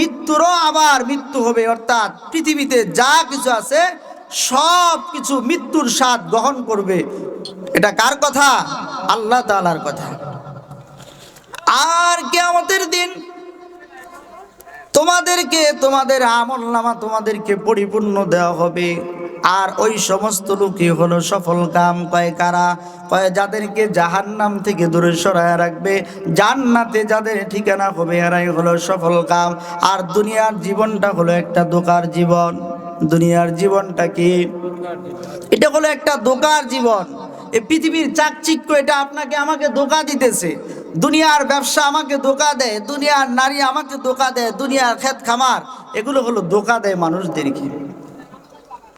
মৃত্যুরও আবার মৃত্যু হবে, অর্থাৎ পৃথিবীতে যা কিছু আছে সব কিছু মৃত্যুর স্বাদ গ্রহণ করবে। এটা কার কথা? আল্লাহ তালার কথা। আর কেমতের দিন তোমাদেরকে, তোমাদের আমল নামা তোমাদেরকে পরিপূর্ণ দেওয়া হবে। আর ওই সমস্ত লোকই হলো সফল কাম কয় কারা? কয় যাদেরকে জাহান নাম থেকে দূরে সরায় রাখবে, জান্নাতে যাদের ঠিকানা হবে এরাই হলো সফল কাম। আর দুনিয়ার জীবনটা হলো একটা দোকার জীবন। দুনিয়ার জীবনটা কি? এটা হলো একটা দোকার জীবন। এই পৃথিবীর চাকচিক্য এটা আপনাকে আমাকে ধোকা দিতেছে। দুনিয়ার ব্যবসা আমাকে ধোকা দেয়, দুনিয়ার নারী আমাকে ধোকা দেয়, দুনিয়ার ক্ষেত খামার, এগুলো হলো ধোকা দেয় মানুষদেরকে।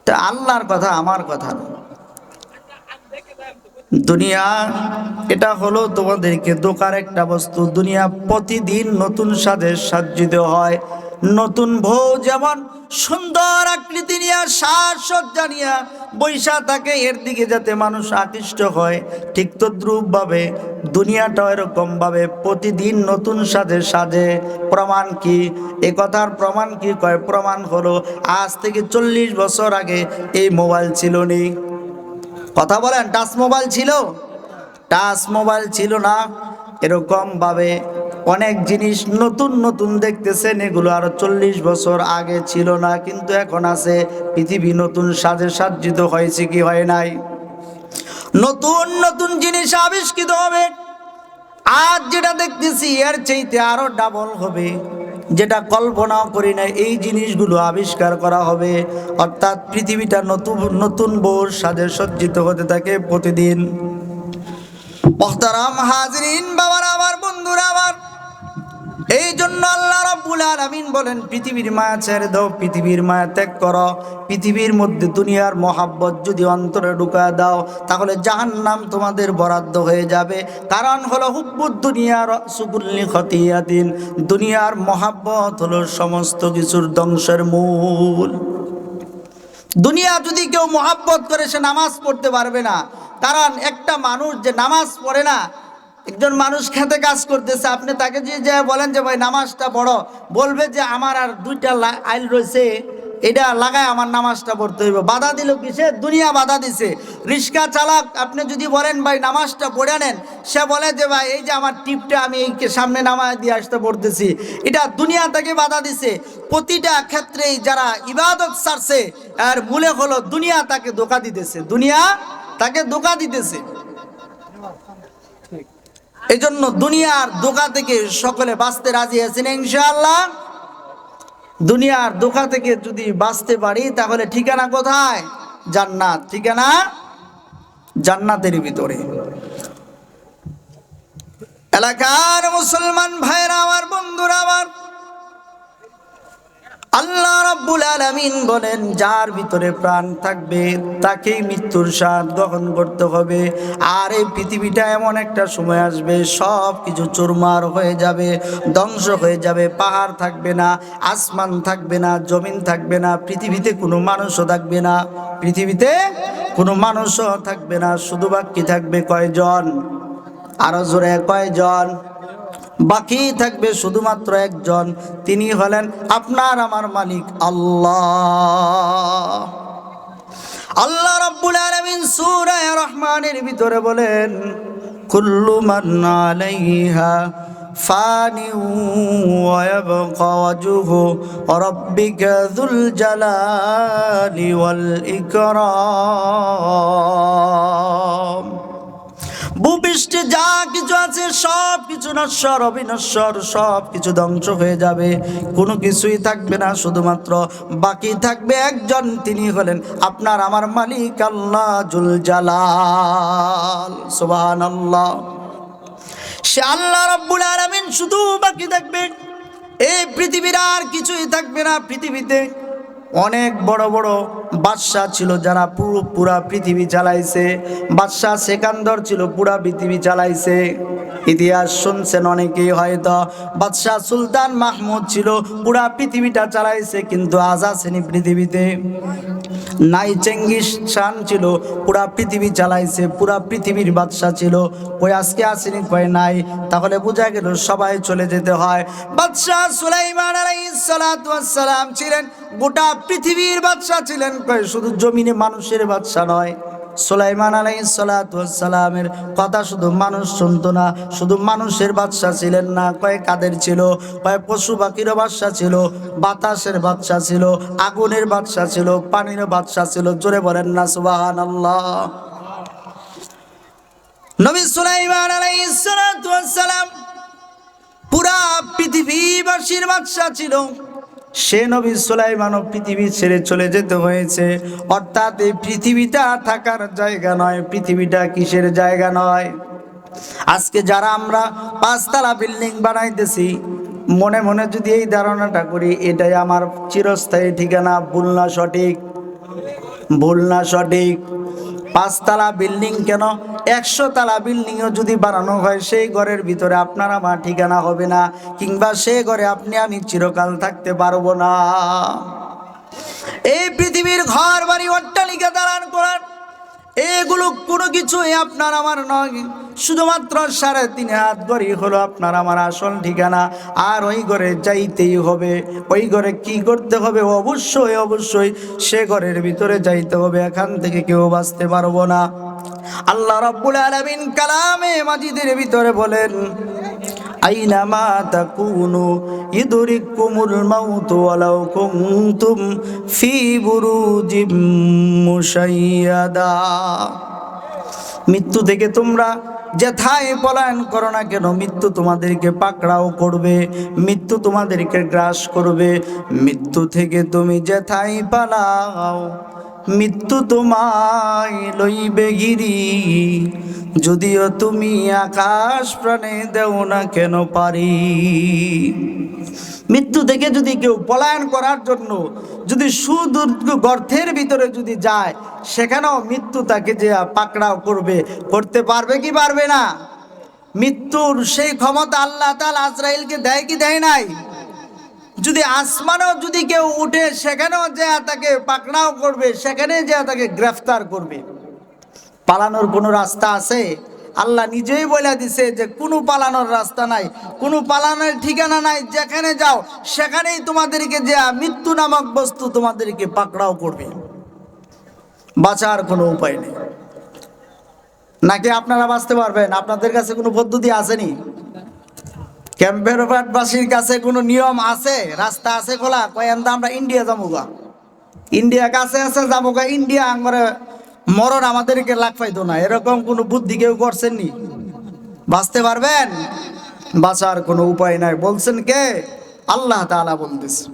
তা আল্লাহর কথা, আমার কথা দুনিয়া, এটা হলো তোমাদেরকে দোকার একটা বস্তু। দুনিয়া প্রতিদিন নতুন স্বাদে সাজ্জিত হয় নতুন বউ যেমন সুন্দর আকৃতি নিয়ে, সাজসজ্জা নিয়ে বৈশা থাকে এর দিকে যাতে মানুষ আকৃষ্ট হয়, ঠিক তদ্রুপ ভাবে দুনিয়াটাও এরকম ভাবে প্রতিদিন নতুন সাজে সাজে। প্রমাণ কি? এ কথার প্রমাণ কি? কয় প্রমাণ হলো, আজ থেকে চল্লিশ বছর আগে এই মোবাইল ছিল নি। কথা বলেন, টাচ মোবাইল ছিল? টাচ মোবাইল ছিল না। এরকম ভাবে অনেক জিনিস নতুন নতুন দেখতেছেন, এগুলো আরও চল্লিশ বছর আগে ছিল না, কিন্তু এখন আছে। পৃথিবী নতুন সাজে সাজ্জিত হয়েছে কি হয় নাই? নতুন নতুন জিনিস আবিষ্কৃত হবে। আজ যেটা দেখতেছি, এর চাইতে আরও ডাবল হবে। যেটা কল্পনাও করি না এই জিনিসগুলো আবিষ্কার করা হবে। অর্থাৎ পৃথিবীটা নতুন নতুন বোর সাজে সজ্জিত হতে থাকে প্রতিদিন। মোহতারাম হাজরিন, বাবার আমার বন্ধুরা আমার এই জন্য আল্লাহ রাব্বুল আলামিন বলেন, পৃথিবীর মায়া ছেড়ে দাও, পৃথিবীর মায়া ত্যাগ করো। পৃথিবীর মধ্যে দুনিয়ার মহাব্বত যদি অন্তরে ঢুকা দাও, তাহলে জাহান্নাম তোমাদের বরাদ্দ হয়ে যাবে। কারণ হলো হুব্বুদ দুনিয়ার সুকুল্লি খতিয়াতিন। দুনিয়ার মহাব্বত হলো সমস্ত কিছুর ধ্বংসের মূল। দুনিয়া যদি কেউ মহাব্বত করে, সে নামাজ পড়তে পারবে না। কারণ একটা মানুষ যে নামাজ পড়ে না একজন মানুষ খেতে কাজ করতেছে, আপনি তাকে যে যে বলেন যে, ভাই, নামাজটা পড়ো। বলবে যে, আমার আর দুইটা আইল রয়েছে, এটা লাগায় আমার নামাজটা পড়তে হইব। বাধা দিল কিসে? দুনিয়া বাধা দিছে। রিক্সা চালক, আপনি যদি বলেন, ভাই, নামাজটা পড়ে নেন, সে বলে যে, ভাই, এই যে আমার টিপটা আমি এই সামনে নামায় দিয়ে আসতে পড়তেছি। এটা দুনিয়া থেকে বাধা দিছে। প্রতিটা ক্ষেত্রেই যারা ইবাদত সারছে আর মূলে হলো দুনিয়া তাকে ধোকা দিতেছে। দুনিয়া তাকে ধোকা দিতেছে। এই জন্য দুনিয়ার দোকা থেকে সকলে বাঁচতে রাজি আছেন ইনশাআল্লাহ। দুনিয়ার দোকা থেকে যদি বাঁচতে পারি, তাহলে ঠিকানা কোথায়? জান্নাত। ঠিকানা? জান্নাতের ভিতরে। এলাকার মুসলমান ভাইরা আল্লাহ রাব্বুল আলামিন বলেন, যার ভিতরে প্রাণ থাকবে, তাকেই মৃত্যুর স্বাদ গ্রহণ করতে হবে। আর এই পৃথিবীটা এমন একটা সময় আসবে সব কিছু চুরমার হয়ে যাবে, ধ্বংস হয়ে যাবে, পাহাড় থাকবে না, আসমান থাকবে না, জমিন থাকবে না, পৃথিবীতে কোনো মানুষও থাকবে না, পৃথিবীতে কোনো মানুষও থাকবে না, শুধু বাকি থাকবে কয়জন? আরও জোরে কয়জন? বাকি থাকবে শুধুমাত্র একজন। তিনি হলেন আপনার আমার মালিক আল্লাহ। আল্লাহ রাব্বুল আলামিন সূরা রহমানের ভিতরে বলেন, কুল্লু মান আলাইহা ফানি ওয়া ইয়াবকা ওয়াজহু রাব্বিকা যুল জালালি ওয়াল ইকরাম। ভূপৃষ্ঠে যা কিছু আছে, সব কিছু নশ্বর, অবিনশ্বর, সব কিছু ধ্বংস হয়ে যাবে। কোনো কিছুই থাকবে না, শুধুমাত্র বাকি থাকবে একজন, তিনি হলেন আপনার আমার মালিক আল্লাহ জুল জালাল। সুবাহান আল্লাহ সে আল্লাহ রব্বুল আলামিন শুধু বাকি থাকবে। এই পৃথিবীর আর কিছুই থাকবে না পৃথিবীতে। অনেক বড় বড় বাদশাহ ছিল যারা পুরো পুরা পৃথিবী চালাইছে বাদশাহ সেকান্দর ছিল, পুরা পৃথিবী চালাইছে ইতিহাস শুনছেন অনেকেই হয়তো। বাদশাহ সুলতান মাহমুদ ছিল, পুরা পৃথিবীটা চালাইছে কিন্তু আজ আসেনি পৃথিবীতে। নাই চেঙ্গিস খান ছিল, পুরা পৃথিবী চালাইছে পুরা পৃথিবীর বাদশাহ ছিল। কই আজকে আসেনি কয় নাই? তাহলে বোঝা গেল সবাই চলে যেতে হয়। বাদশাহ সুলাইমান আলাইহিস সালাম ছিলেন গোটা পৃথিবীর বাদশাহ ছিলেন শুধু জমিনে মানুষের বাদশাহ নয়। সুলাইমান আলাই কথা শুধু মানুষ শুনতো না, শুধু মানুষের বাদশাহ ছিলেন না, কয় কাদের ছিল, কয় পশু পাখিরও বাদশাহ ছিল, বাতাসের বাদশাহ ছিল, আগুনের বাদশাহ ছিল, পানির বাদশাহ ছিল, জোরে বলেন না সুবাহান আল্লাহ নবী সুলাইমান আলাইহিস সালাম পুরা পৃথিবীবাসীর বাদশা ছিল। সে নবী সুলাইমানও পৃথিবী ছেড়ে চলে যেতে হয়েছে। অর্থাৎ এই পৃথিবীটা থাকার জায়গা নয়, পৃথিবীটা কিসের জায়গা নয়? আজকে যারা আমরা পাঁচতলা বিল্ডিং বানাইতেছি, মনে মনে যদি এই ধারণাটা করি, এটাই আমার চিরস্থায়ী ঠিকানা, ভুল না সঠিক। ভুল না সঠিক। পাঁচতলা বিল্ডিং কেন? একশো তালা বিল্ডিংও যদি বানানো হয়, সেই ঘরের ভিতরে আপনার আমার ঠিকানা হবে না, কিংবা সেই ঘরে আপনি, আমি চিরকাল থাকতে পারব না। এই পৃথিবীর ঘর বাড়ি অট্টালিকা দাঁড়ান করার এগুলো কোনো কিছুই আপনার আমার নয়। শুধুমাত্র সাড়ে তিন হাত গড়ি হলো আপনার আমার আসল ঠিকানা। আর ওই ঘরে যাইতেই হবে। ওই ঘরে কি করতে হবে? অবশ্যই অবশ্যই সে ঘরের ভিতরে যাইতে হবে। এখান থেকে কেউ বাঁচতে পারব না। আল্লাহ রাব্বুল আলামিন কালামে মাজিদের ভিতরে বলেন ফি মৃত্যু থেকে তোমরা যেথায় পলায়ন করো না কেন, মৃত্যু তোমাদেরকে পাকড়াও করবে, মৃত্যু তোমাদেরকে গ্রাস করবে, মৃত্যু থেকে তুমি যেথায় পালাও। মৃত্যু তোমায় লইবে গিরি। যদিও তুমি আকাশ প্রাণে দেও না কেন পারি। মৃত্যু থেকে যদি কেউ পলায়ন করার জন্য যদি সুদূর গর্থের ভিতরে যদি যায়, সেখানেও মৃত্যু তাকে যে পাকড়াও করবে, করতে পারবে কি পারবে না? মৃত্যুর সেই ক্ষমতা আল্লাহ তাল আজরাইলকে দেয় কি দেয় নাই? যদি আসমানও যদি কেউ উঠে সেখানেও যে তাকে পাকড়াও করবে সেখানে যে তাকে গ্রেফতার করবে। পালানোর কোনো রাস্তা আছে? আল্লাহ নিজেই বলে দিছে যে, কোনো পালানোর রাস্তা নাই। কোনো পালানোর ঠিকানা নাই। যেখানে যাও, সেখানেই তোমাদেরকে যে মৃত্যু নামক বস্তু তোমাদেরকে পাকড়াও করবে। বাঁচার কোনো উপায় নেই। নাকি আপনারা বাঁচতে পারবেন? আপনাদের কাছে কোনো পদ্ধতি আসেনি ক্যাম্পের কাছে কোনো নিয়ম আছে? রাস্তা আছে খোলা? কয়েন আমরা ইন্ডিয়া যাব গা। ইন্ডিয়া কাছে আছে, যাব গা। ইন্ডিয়া আঙ্গরে মরণ আমাদেরকে লাগ পাইতো না। এরকম কোনো বুদ্ধি কেউ করছেন নি? বাঁচতে পারবেন? বাঁচার কোনো উপায় নাই। বলছেন কে? আল্লাহ তাআলা বলতেছে।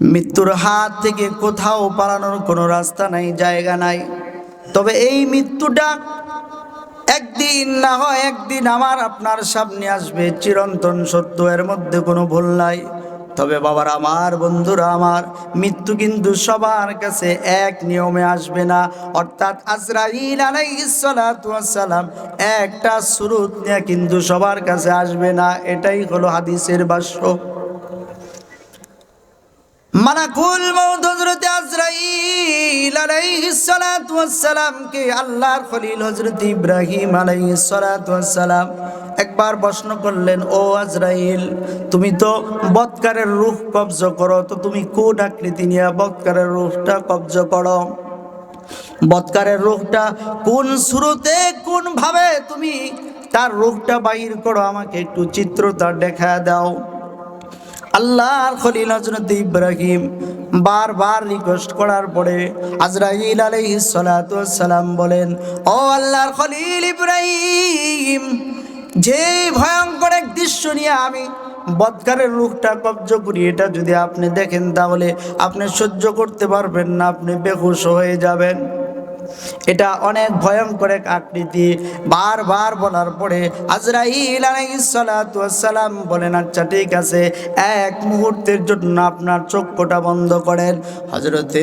মৃত্যুর হাত থেকে কোথাও পালানোর কোনো রাস্তা নাই, জায়গা নাই। তবে এই মৃত্যুটা একদিন না হয় একদিন আমার আপনার সামনে আসবে, চিরন্তন সত্য, এর মধ্যে কোনো ভুল নাই। তবে বাবার আমার, বন্ধুরা আমার, মৃত্যু কিন্তু সবার কাছে এক নিয়মে আসবে না। অর্থাৎ আজরাইল আলাইহিসসালাম একটা সুরুত নিয়ে কিন্তু সবার কাছে আসবে না। এটাই হলো হাদিসের ভাষ্য। মালাকুল মউত হযরত আজরাইল আলাইহিস সালাতু ওয়াস সালাম কে আল্লাহর খলিল হযরত ইব্রাহিম আলাইহিস সালাতু ওয়াস সালাম একবার প্রশ্ন করলেন, ও আজরাইল, তুমি তো বৎকারের রূহ কবজ করো, তো তুমি কোন আকৃতি নিয়ে বৎকারের রূহটা কবজ করো? বৎকারের রূহটা কোন শুরুতে কোন ভাবে তুমি তার রূহটা বাহির করো, আমাকে একটু চিত্রটা দেখা দাও। আল্লাহর খলিল হজরত ইব্রাহিম বারবার রিকোয়েস্ট করার পরে আজরাইল সালাম বলেন, ও আল্লাহর খলিল ইব্রাহিম, যে ভয়ঙ্কর এক দৃশ্য নিয়ে আমি বৎকারের রুখটা কব্জ করি, এটা যদি আপনি দেখেন তাহলে আপনি সহ্য করতে পারবেন না, আপনি বেহুশ হয়ে যাবেন। এটা অনেক ভয়ঙ্কর এক আকৃতি। বারবার বলার পরে আজরাইল আলাইসালাম বলেন আচ্ছা ঠিক আছে, এক মুহূর্তের জন্য আপনার চক্ষুটা বন্ধ করেন। হজরতে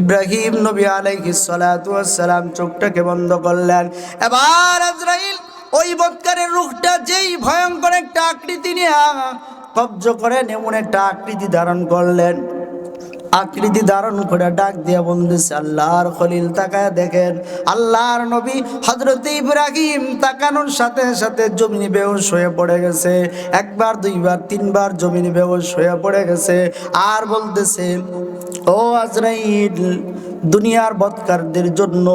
ইব্রাহিম নবী আলাইসালাম চোখটাকে বন্ধ করলেন। এবার আজরাইল ওই বৎকারের রুখটা যেই ভয়ঙ্কর একটা আকৃতি নিয়ে কব্জ করেন এমন একটা আকৃতি ধারণ করলেন। আকৃতি ধারণ করে ডাক দিয়া বলতেছে, আল্লাহর খলিল তাকায় দেখেন। আল্লাহর নবী হজরত ইব্রাহিম তাকানোর সাথে সাথে জমিন বেহস হয়ে পড়ে গেছে। একবার, দুইবার, তিনবার জমিন বেহস হয়ে পড়ে গেছে। আর বলতেছে, ও আজরাইল দুনিয়ার বৎকারদের জন্য।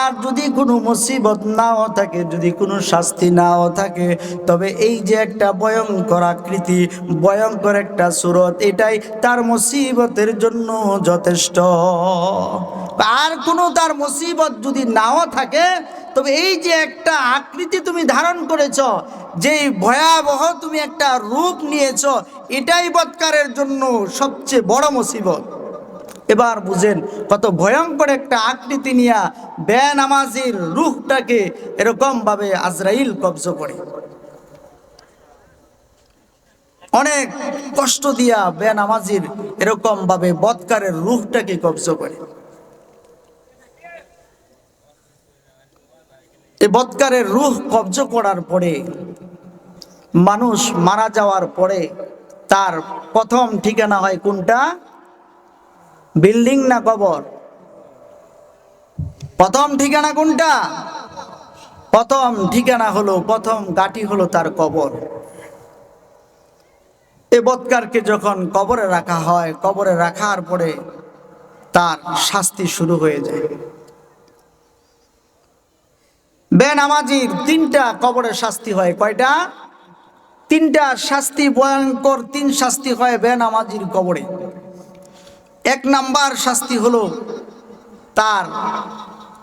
আর যদি কোনো মুসিবত নাও থাকে, যদি কোনো শাস্তি নাও থাকে, তবে এই যে একটা ভয়ঙ্কর আকৃতি, ভয়ঙ্কর একটা সুরত, এটাই তার মুসিবতের জন্য যথেষ্ট। আর কোনো তার মুসিবত যদি নাও থাকে, তবে এই যে একটা আকৃতি তুমি ধারণ করেছ, যেই ভয়াবহ তুমি একটা রূপ নিয়েছ, এটাই বৎকারের জন্য সবচেয়ে বড় মুসিবত। এবার বুঝেন কত ভয়ঙ্কর একটা আকৃতি নিয়া বেনামাজির রুহটাকে এরকম ভাবে আজরাইল কবজ করে। অনেক কষ্ট দিয়া বেনামাজির এরকম ভাবে বৎকারের রুহটাকে কবজ করে। এই বৎকারের রুহ কবজ করার পরে মানুষ মারা যাওয়ার পরে তার প্রথম ঠিকানা হয় কোনটা? বিল্ডিং না কবর? প্রথম ঠিকানা কোনটা? প্রথম ঠিকানা হলো, প্রথম গাটি হলো তার কবর। এ বৎকারকে যখন কবরে রাখা হয়, কবরে রাখার পরে তার শাস্তি শুরু হয়ে যায়। বেনামাজির তিনটা কবরে শাস্তি হয়, কয়টা? তিনটা শাস্তি, ভয়ঙ্কর তিন শাস্তি হয় বেনামাজির কবরে। এক নাম্বার শাস্তি হলো তার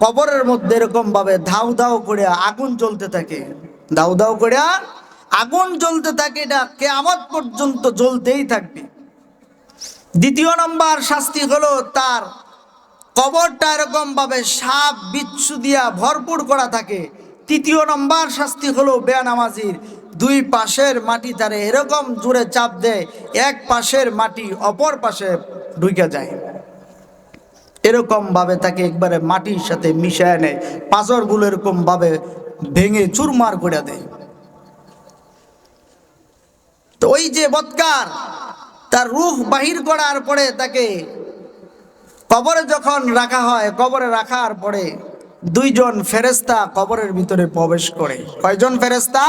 কবরের মধ্যে এরকম ভাবে ধাউ ধাউ করে আগুন জ্বলতে থাকে। দাউ দাউ করে আগুন জ্বলতে থাকে এটা কেয়ামত পর্যন্ত জ্বলতেই থাকবে। দ্বিতীয় নম্বর শাস্তি হলো তার কবরটা এরকম ভাবে সাপ, বিচ্ছু দিয়া ভরপুর করা থাকে। তৃতীয় নম্বর শাস্তি হলো বেয়ানামাজির দুই পাশের মাটি তারে এরকম জুড়ে চাপ দেয়, এক পাশের মাটি অপর পাশে ঢুকে যায়। এরকম ভাবে তাকে একবারে মাটির সাথে মিশায় নেয়। পাঁচরগুলো এরকম ভাবে ভেঙে চুরমার করে দেয়। তো ওই যে বৎকার, তার রুহ বাহির করার পরে তাকে কবরে যখন রাখা হয়, কবরে রাখার পরে দুইজন ফেরেস্তা কবরের ভিতরে প্রবেশ করে। কয়জন ফেরেস্তা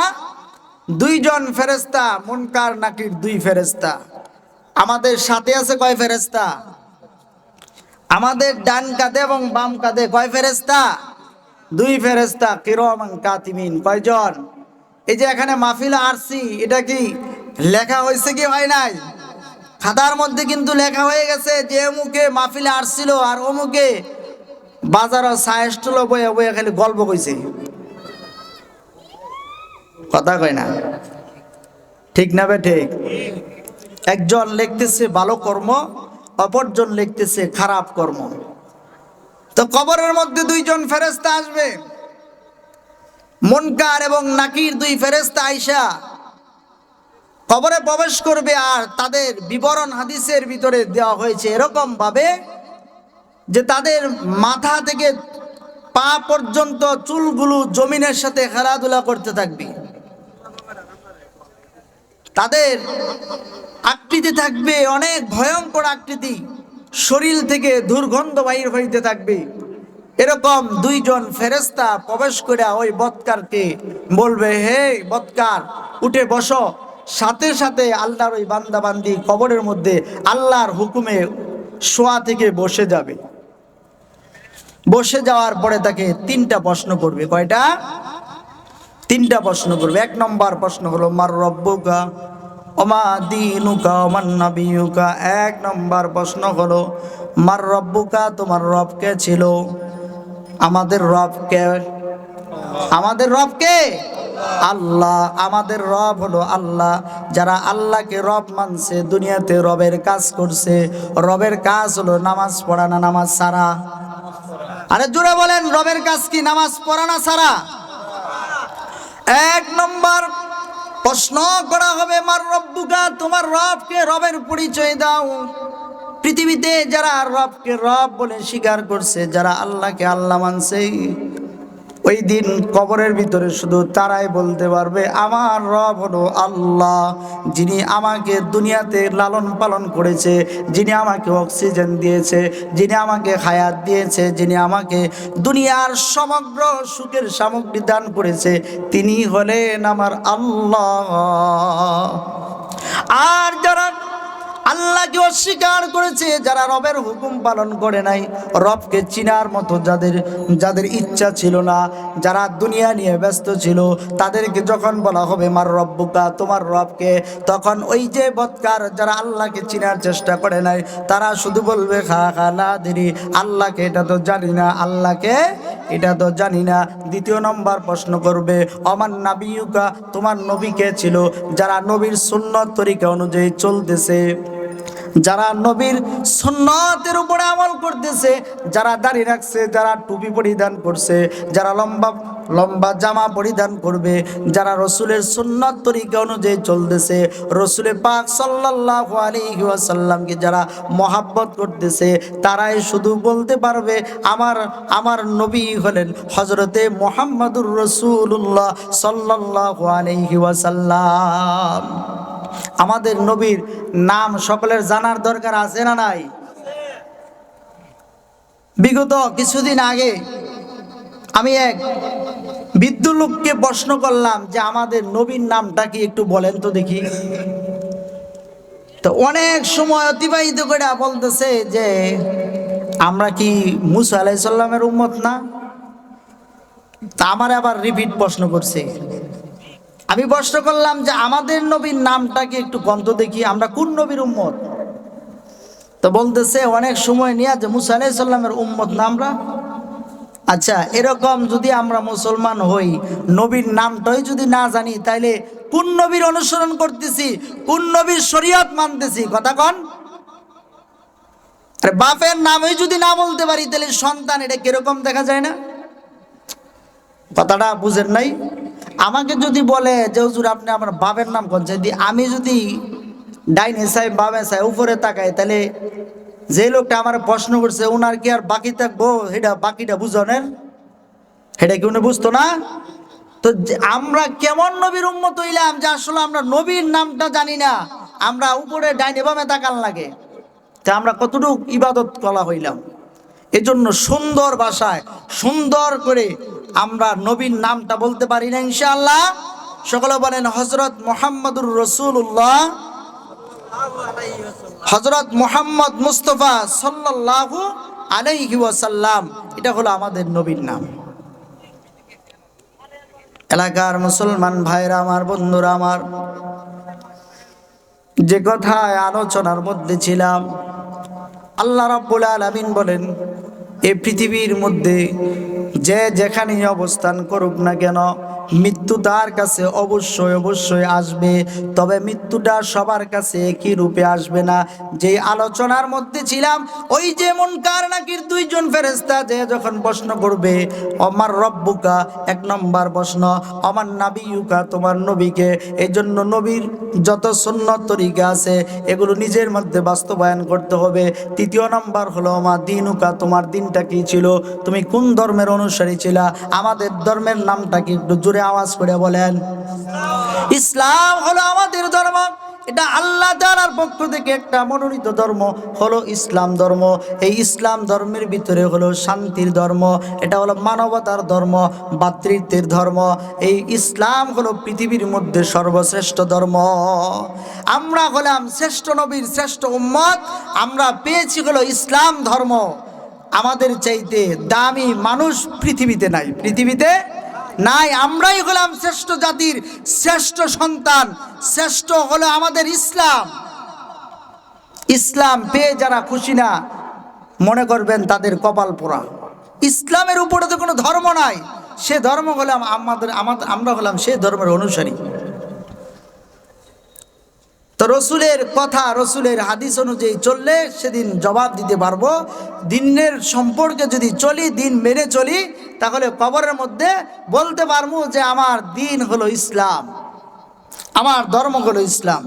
দুইজন ফেরেস্তা মুনকার নাকির দুই ফেরেস্তা আমাদের সাথে আছে কয় ফেরেস্তা আমাদের ডান কাঁধে এবং বাম কাঁধে কয় ফেরেস্তা দুই ফেরেস্তা কিরমান কাতিমিন, কয়জন? এই যে এখানে মাহফিল আসছি এটা কি লেখা হয়েছে কি হয় নাই? খাতার মধ্যে কিন্তু লেখা হয়ে গেছে যে অমুকে মাহফিলে আসছিল আর অমুকে বাজার সায়েস্টল বয়ে বয়ে খালি গল্প কইছে। কথা কয় না? ঠিক না বে ঠিক? একজন লিখতেছে ভালো কর্ম, অপরজন লিখতেছে খারাপ কর্ম। তো কবরের মধ্যে দুইজন ফেরেস্তা আসবে। মনকার এবং নাকির দুই ফেরেস্তা আইসা কবরে প্রবেশ করবে আর তাদের বিবরণ হাদিসের ভিতরে দেওয়া হয়েছে এরকম ভাবে যে তাদের মাথা থেকে পা পর্যন্ত চুলগুলো জমিনের সাথে খেলাধুলা করতে থাকবে। তাদের আকৃতি থাকবে অনেক ভয়ঙ্কর আকৃতি। শরীর থেকে দুর্গন্ধ বাহির হইতে থাকবে। এরকম দুইজন ফেরেস্তা প্রবেশ করে ওই বৎকারকে বলবে, হে বৎকার, উঠে বসো। সাথে সাথে আল্লাহর ওই বান্দাবান্দি কবরের মধ্যে আল্লাহর হুকুমে শোয়া থেকে বসে যাবে। বসে যাওয়ার পরে তাকে তিনটা প্রশ্ন করবে। কয়টা? তিনটা প্রশ্ন করবে। এক নম্বর প্রশ্ন হলো, মার রব্বুকা ওমা দিনুকা ওমান নাবিয়ুকা? এক নম্বর প্রশ্ন হলো, মার রব্বুকা তোমার রবকে ছিল? আমাদের রবকে আমাদের রব কে? আল্লাহ। আমাদের রব হলো আল্লাহ। যারা আল্লাহকে রব মানছে, দুনিয়াতে রবের কাজ করছে। রবের কাজ হলো নামাজ পড়া না নামাজ সারা আরে জোরে বলেন, রবের কাজ কি নামাজ পড়া না সারা এক নম্বর প্রশ্ন করা হবে, মার রব্বুকা, তোমার রবকে রবের পরিচয় দাও। পৃথিবীতে যারা রবকে রব বলে স্বীকার করছে, যারা আল্লাহকে আল্লাহ মানছে ওই দিন কবরের ভিতরে শুধু তারাই বলতে পারবে, আমার রব হলো আল্লাহ, যিনি আমাকে দুনিয়াতে লালন পালন করেছে, যিনি আমাকে অক্সিজেন দিয়েছে, যিনি আমাকে হায়াত দিয়েছে, যিনি আমাকে দুনিয়ার সমগ্র সুখের সামগ্রী দান করেছে, তিনি হলেন আমার আল্লাহ। আর যারা আল্লাহকে অস্বীকার করেছে যারা রবের হুকুম পালন করে নাই। রবকে চিনার মতো যাদের যাদের ইচ্ছা ছিল না, যারা দুনিয়া নিয়ে ব্যস্ত ছিল, তাদেরকে যখন বলা হবে, মার রব্বুকা, তোমার রবকে, তখন ওই যে বৎকার যারা আল্লাহকে চিনার চেষ্টা করে নাই, তারা শুধু বলবে, খা খা, না, দেরি। আল্লাহকে এটা তো জানি না, আল্লাহকে এটা তো জানি না। দ্বিতীয় নম্বর প্রশ্ন করবে, অমান নাবিউকা তোমার নবীকে ছিল? যারা নবীর সুন্নত তরিকা অনুযায়ী চলতেছে। যারা নবীর সুন্নতের উপরে আমল করতেছে, যারা দাড়ি রাখছে, যারা টুপি পরিধান করছে, যারা লম্বা লম্বা জামা পরিধান করবে, যারা রসুলের সুন্নত তরিকা অনুযায়ী চলতেছে রসুলের পাক সাল্লাল্লাহু আলাইহি ওয়াসাল্লামকে যারা মহাব্বত করতেছে, তারাই শুধু বলতে পারবে, আমার আমার নবী হলেন হজরতে মোহাম্মদুর রসুল্লাহ সাল্লাল্লাহু আলাইহি ওয়াসাল্লাম। আমাদের নবীর নাম সকলের জানার দরকার আছে না নাই? বিগত কিছুদিন আগে আমি এক বৃদ্ধ লোককে প্রশ্ন করলাম যে আমাদের নবীর নামটা কি একটু বলেন তো দেখি। তো অনেক সময় অতিবাহিত করে বলতেছে যে আমরা কি মুসা আলাইসাল্লামের উম্মত না? তা আমার আবার রিপিট প্রশ্ন করছে। আমি প্রশ্ন করলাম যে আমাদের নবীর নামটা কি একটু গন্ত দেখি, আমরা কোন নবীর উম্মত? তো বলতেছে, অনেক সময় নিয়ে যে মুসা আলাইসাল্লামের উম্মত না আমরা? আচ্ছা এরকম যদি আমরা মুসলমান হই, নবীর নামটাই যদি না জানি, তাইলে কোন নবীর অনুসরণ করতেছি, কোন নবীর শরীয়ত মানতেছি? কথা কন। আরে বাপের নামই যদি না বলতে পারি তাহলে সন্তান এটা কীরকম দেখা যায় না? কথাটা বুঝেন নাই? আমাকে যদি বলে যে, হুজুর, আপনি আমার বাপের নাম কোন, যদি আমি যদি ডাইনে চাই বামে চাই উপরে তাকাই তাহলে যে লোকটা আমার প্রশ্ন করছে ওনার কি আর বাকি থাকব? সেটা বাকিটা বুঝনের? সেটা কি উনি বুঝতো না? তো আমরা কেমন নবীর উন্মত হইলাম যে আসলে আমরা নবীর নামটা জানি না। আমরা উপরে, ডাইনে বামে তাকান লাগে। তা আমরা কতটুকু ইবাদত করা হইলাম? এজন্য সুন্দর ভাষায়, সুন্দর করে আমরা নবীর নামটা বলতে পারি না ইনশাআল্লাহ। সকলে বলেন হজরত মোহাম্মদুর রসুল্লাহ হজরত মোহাম্মদ মুস্তফা সাল্লাল্লাহু আলাইহি ওয়াসাল্লাম, এটা হলো আমাদের নবীর নাম। এলাকার মুসলমান ভাইরা আমার, বন্ধুরা আমার, যে কথায় আলোচনার মধ্যে ছিলাম, আল্লাহ রাব্বুল আলামিন বলেন এই পৃথিবীর মধ্যে যে যেখানে অবস্থান করুক না কেন মৃত্যু তার কাছে অবশ্যই অবশ্যই আসবে, তবে মৃত্যুটা সবার কাছে একই রূপে আসবে না। যে আলোচনার মধ্যে ছিলাম, ওই যে মুনকার নাকির দুইজন ফেরেস্তা যে যখন প্রশ্ন করবে আমার রব্বুকা? এক নম্বর প্রশ্ন আমার নাবিউকা তোমার নবীকে। এই জন্য নবীর যত সুন্নত তরিকা আছে, এগুলো নিজের মধ্যে বাস্তবায়ন করতে হবে। তৃতীয় নম্বর হলো আমার দিনুকা? তোমার দিনটা কি ছিল? তুমি কোন ধর্মের অনুসারী ছিলা? আমাদের ধর্মের নামটা কি একটু জোরে আওয়াজ করে বলেন, ইসলাম হলো আমাদের ধর্ম, এটা আল্লাহ তাআলার পক্ষ থেকে একটা মনোনীত ধর্ম, হলো ইসলাম ধর্ম। এই ইসলাম ধর্মের ভিতরে হলো শান্তির ধর্ম, এটা হলো মানবতার ধর্ম, ভাতৃত্বের ধর্ম। এই ইসলাম হলো পৃথিবীর মধ্যে সর্বশ্রেষ্ঠ ধর্ম। আমরা হলাম শ্রেষ্ঠ নবীর শ্রেষ্ঠ উম্মত, আমরা পেয়েছি হলো ইসলাম ধর্ম। আমাদের চাইতে দামি মানুষ পৃথিবীতে নাই, পৃথিবীতে নাই, আমরাই হলাম শ্রেষ্ঠ জাতির শ্রেষ্ঠ সন্তান, শ্রেষ্ঠ হলো আমাদের ইসলাম। ইসলাম পেয়ে যারা খুশি না, মনে করবেন তাদের কপাল পোড়া। ইসলামের উপরে তো কোনো ধর্ম নাই, সে ধর্ম হলাম আমাদের আমাদের, আমরা হলাম সে ধর্মের অনুসারী। তো রসুলের কথা, রসুলের হাদিস অনুযায়ী চললে সেদিন জবাব দিতে পারব, দিনের সম্পর্কে যদি চলি, দিন মেনে চলি তাহলে কবরের মধ্যে বলতে পারব যে আমার দিন হলো ইসলাম আমার ধর্ম হলো ইসলাম।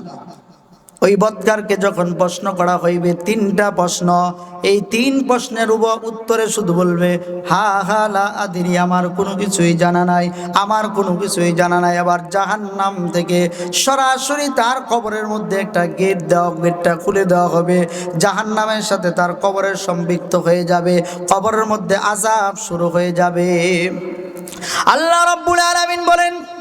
ওই বৎকারকে যখন প্রশ্ন করা হইবে, তিনটা প্রশ্ন। এই তিন প্রশ্নের উব- উত্তরে শুধু বলবে, হা হা, লা, আদিরি, আমার কোনো কিছুই জানা নাই, আমার কোনো কিছুই জানা নাই। আবার জাহান নাম থেকে সরাসরি তার কবরের মধ্যে একটা গেট দেওয়া, গেটটা খুলে দেওয়া হবে। জাহান নামের সাথে তার কবরের সম্পৃক্ত হয়ে যাবে, কবরের মধ্যে আজাব শুরু হয়ে যাবে। আল্লাহ রব্বুল আলামিন বলেন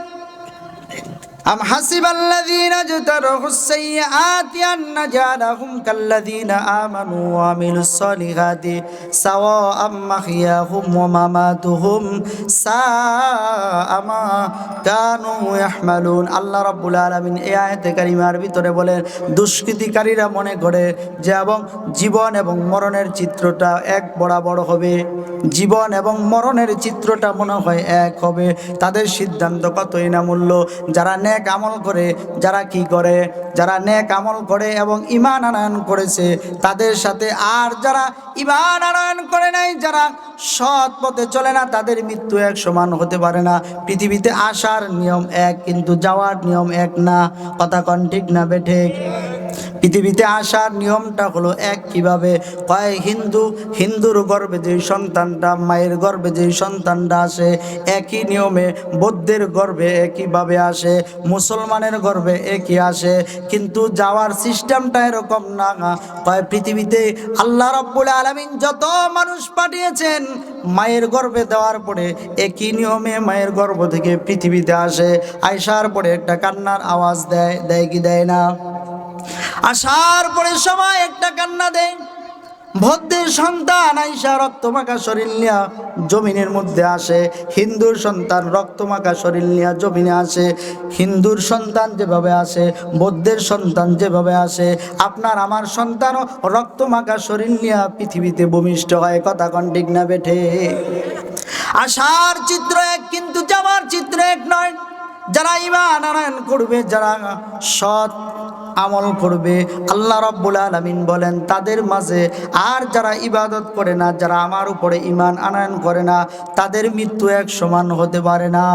أم حسب الذين اجترحوا السيئات أن نجعلهم كالذين آمنوا وعملوا الصالحات سواء محياهم ومماتهم ساء ما كانوا يحملون আল্লাহ রাব্বুল আলামিন এই আয়াতে কারিমার ভিতরে বলেন দুষ্কৃতিকারীরা মনে করে যে এবং জীবন এবং মরণের চিত্রটা এক বরাবর হবে জীবন এবং মরণের চিত্রটা মনে হয় এক হবে তাদের সিদ্ধান্ত কতই না মূল্য যারা নেক আমল করে, যারা কি করে? যারা নেক আমল করে এবং ইমান আনয়ন করেছে, তাদের সাথে আর যারা ইমান আনয়ন করে নাই, যারা সৎ পথে চলে না, তাদের মৃত্যু এক সমান হতে পারে না। পৃথিবীতে আসার নিয়ম এক, কিন্তু যাওয়ার নিয়ম এক না। কথা কন ঠিক না বেঠে পৃথিবীতে আসার নিয়মটা হলো এক কীভাবে? কয় হিন্দু? হিন্দুর গর্ভে যে সন্তানটা, মায়ের গর্ভে যে সন্তানটা আসে, একই নিয়মে বৌদ্ধের গর্ভে একইভাবে আসে। মুসলমানের গর্ভে একই আসে, কিন্তু যাওয়ার সিস্টেমটা এরকম না। কয়, পৃথিবীতে আল্লাহ রব্বুল আলমিন যত মানুষ পাঠিয়েছেন, মায়ের গর্ভে দেওয়ার পরে একই নিয়মে মায়ের গর্ভ থেকে পৃথিবীতে আসে। আইসার পরে একটা কান্নার আওয়াজ দেয় দেয় কি দেয় না? আসার পরে সবাই একটা কান্না দেয়। ভদ্রের সন্তান আইসা রক্তমাখা শরীর নিয়া জমিনের মধ্যে আসে। হিন্দুর সন্তান রক্তমাখা শরীর নিয়া জমিনে আসে। হিন্দুর সন্তান যেভাবে আসে, বৌদ্ধের সন্তান যেভাবে আসে, আপনার আমার সন্তানও রক্তমাখা শরীর নিয়া পৃথিবীতে ভূমিষ্ঠ হয়, কথা কন ঠিক না বেঠে? আসার চিত্র এক, কিন্তু যাওয়ার চিত্র এক নয়। যারা ইমান আনয়ন করবে, যারা সৎ আমল করবে, আল্লাহ রব্বুল আলমিন বলেন, তাদের মাঝে আর যারা ইবাদত করে না, যারা আমার উপরে ইমান আনয়ন করে না, তাদের মৃত্যু এক সমান হতে পারে না।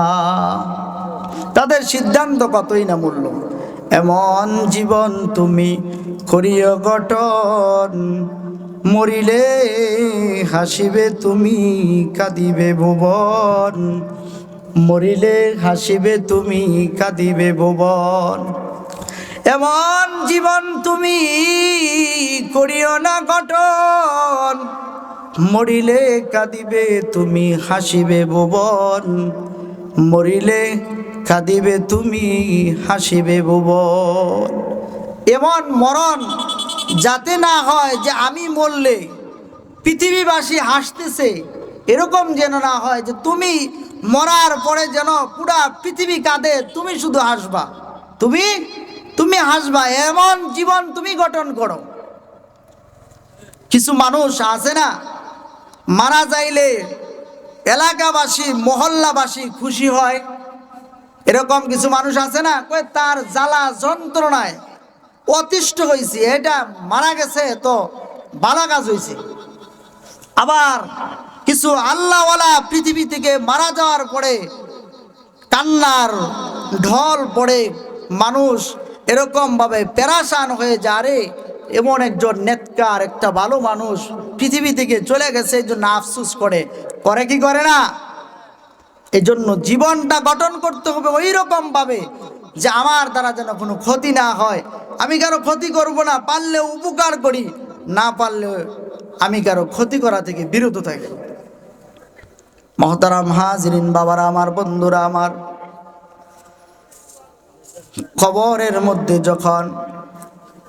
তাদের সিদ্ধান্ত কতই না মূল্য? এমন জীবন তুমি করিও গঠন, মরিলে হাসিবে তুমি, কাঁদিবে ভুবন। মরিলে হাসিবে তুমি, কাঁদিবে ভুবন। এমন জীবন তুমি করিও না গঠন। মরিলে কাঁদিবে তুমি, হাসিবে ভুবন। মরিলে কাঁদিবে তুমি, হাসিবে ভুবন। এমন মরণ যাতে না হয় যে আমি মরলে পৃথিবীবাসী হাসতেছে, এরকম যেন না হয় যে তুমি মরার পরে যেন পুরা পৃথিবী কাঁদে, তুমি শুধু হাসবা। তুমি তুমি হাসবা, এমন জীবন তুমি গঠন করো। কিছু মানুষ আছে না, মারা যাইলে এলাকাবাসী, মহল্লাবাসী খুশি হয়। এরকম কিছু মানুষ আছে না কই তার জ্বালা যন্ত্রণায় অতিষ্ঠ হয়েছে এটা মারা গেছে তো বালা কাজ হয়েছে আবার কিছু আল্লাহওয়ালা পৃথিবী থেকে মারা যাওয়ার পরে কান্নার ঢল পড়ে মানুষ এরকমভাবে প্যারাসান হয়ে যায় রে। এমন একজন নেতকার একটা ভালো মানুষ পৃথিবী থেকে চলে গেছে, এই জন্য আফসুস করে। করে কি করে না? এই জন্য জীবনটা গঠন করতে হবে ওই রকম ভাবে যে আমার দ্বারা যেন কোনো ক্ষতি না হয়। আমি কারও ক্ষতি করব না পারলে উপকার করি, না পারলে আমি কারও ক্ষতি করা থেকে বিরত থাকি। মহতারাম হাজরিন বাবারা আমার, বন্ধুরা আমার। খবরের মধ্যে যখন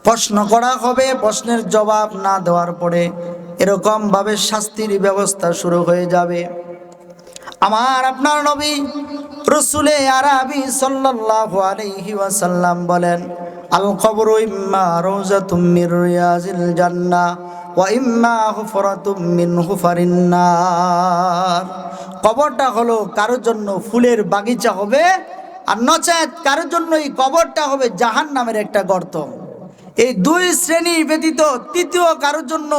প্রশ্ন করা হবে, প্রশ্নের জবাব না দেওয়ার পরে এরকম ভাবে শাস্তির ব্যবস্থা শুরু হয়ে যাবে। আমার, আপনার নবী রসুলে আরবি সাল্লাল্লাহু আলাইহি ওয়াসাল্লাম বলেন, আল কবরু ইম্মা রাউজাতুম মির রিয়াজিল জান্নাহ। ওয়া ইম্মা হুফরাতুম মিন হুফারিন নার। কবরটা হলো কারোর জন্য ফুলের বাগিচা হবে, আর নচেত কারোর জন্য এই কবরটা হবে জাহান নামের একটা গর্ত। এই দুই শ্রেণি ব্যতীত তৃতীয় কারোর জন্য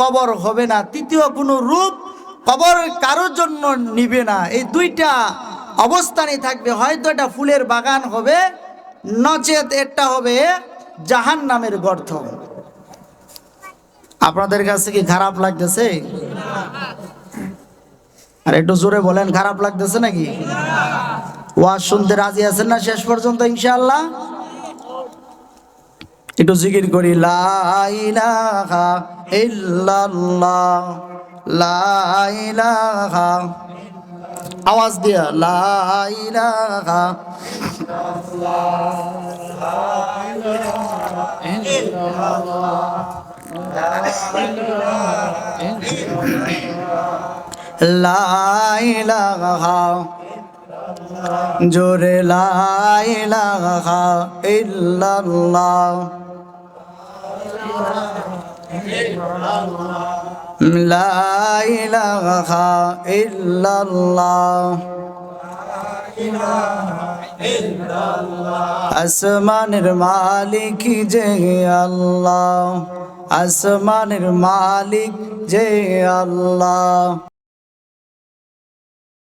কবর হবে না, তৃতীয় কোনো রূপ কবর কারোর জন্য নিবে না। এই দুইটা অবস্থানে থাকবে, হয়তো এটা ফুলের বাগান হবে, নচেত একটা হবে জাহান নামের গর্ত। আপনাদের কাছে কি খারাপ লাগতেছে? আর একটু জোরে বলেন, খারাপ লাগতেছে নাকি? ওয়াজ শুনতে রাজি আছেন না শেষ পর্যন্ত, ইনশাআল্লাহ? একটু জিকির করি, লা ইলাহা ইল্লাল্লাহ, লা ইলাহা। আওয়াজ দিয়া, লা ইলাহা লা ইলাহা জোরে লা ইলাহা ইল্লাল্লাহ। লা ইলাহা ইল্লাল্লাহ। আসমানের মালিক যে আল্লাহ। আসমানের মালিক যে আল্লাহ।